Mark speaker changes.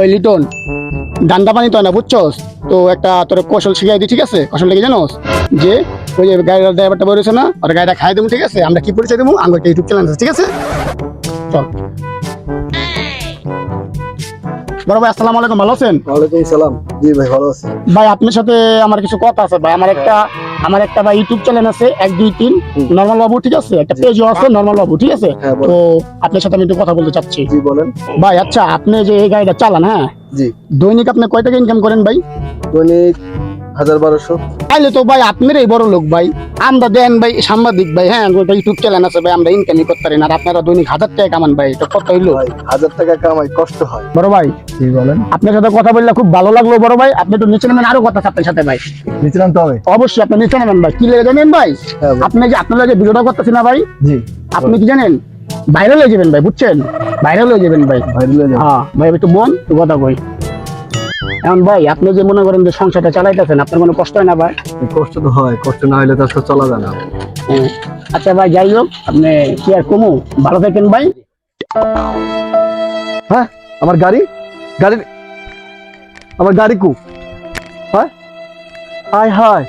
Speaker 1: ওই লিটন, ডান্ডা পানি তো না, বুঝছস? তো একটা তোর কৌশল শিখাই দিই, ঠিক আছে? কৌশল লেগে জানোস? যে ওই যে গাড়ির ড্রাইভারটা বেরোছে না, ওর গাড়িটা খাই দেবো, ঠিক আছে? আমরা কি পরিচয় দেবো? আমার একটা ইউটিউব চ্যানেল ঠিক আছে? চল। বড় ভাই আসসালামু আলাইকুম ভালো আছেন?
Speaker 2: ওয়ালাইকুম সালাম। জি ভাই ভালো আছি।
Speaker 1: ভাই আপনার সাথে আমার কিছু কথা আছে ভাই। আমার একটা আমার একটা ভাই ইউটিউব চ্যানেল আছে এক দুই তিন। নর্মাল বাবু ঠিক আছে? একটা পেজও আছে নর্মাল বাবু ঠিক আছে?
Speaker 2: হ্যাঁ
Speaker 1: তো আপনার সাথে আমি একটু কথা বলতে চাচ্ছি।
Speaker 2: জি বলেন।
Speaker 1: ভাই আচ্ছা আপনি যে এই গাড়িটা চালান হ্যাঁ?
Speaker 2: জি।
Speaker 1: দৈনিক আপনি কয় টাকা ইনকাম করেন ভাই?
Speaker 2: দৈনিক হাজার বারোশো।
Speaker 1: তাইলে তো ভাই আপনার এই বড় লোক ভাই। আমরা দেন ভাই সাংবাদিক ভাই হ্যাঁ ইউটিউব চ্যানেল আছে ভাই আমরা ইনকামই করতে পারি না। আর আপনারা দৈনিক হাজার টাকা কামান ভাই এটা কত হইল?
Speaker 2: ভাই হাজার টাকা কামাই কষ্ট হয়।
Speaker 1: বড় ভাই
Speaker 2: জি বলেন?
Speaker 1: আপনার সাথে কথা বললে খুব ভালো লাগল বড় ভাই। আপনি তো নিচে নেবেন আরও কথা আছে আপনার সাথে ভাই।
Speaker 2: নিচে নামতে হবে?
Speaker 1: অবশ্যই আপনি নিচে নেবেন ভাই। কি লেগে জানেন ভাই?
Speaker 2: হ্যাঁ
Speaker 1: আপনি যে আপনারা যে ভিডিওটা করতেছি না ভাই?
Speaker 2: জি।
Speaker 1: আপনি কি জানেন? ভাইরাল হয়ে যাবেন ভাই বুঝছেন? ভাইরাল হয়ে যাবেন ভাই।
Speaker 2: ভাই দিলে যাব।
Speaker 1: হ্যাঁ ভাই একটু বোন কথা কই। এখন ভাই আপনি যে মনে করেন যে সংসারটা চালাইতেছেন আপনার কোনো কষ্ট হয় না ভাই?
Speaker 2: কষ্ট তো হয় কষ্ট না হলে তো চলা যায় না।
Speaker 1: হ্যাঁ। আচ্ছা ভাই যাই হোক আপনি কি আর কমু? ভালো থাকেন ভাই।
Speaker 2: হ্যাঁ আমার গাড়ি? গাড়ি আমার গাড়ি কু। হ্যাঁ? হায় হায়।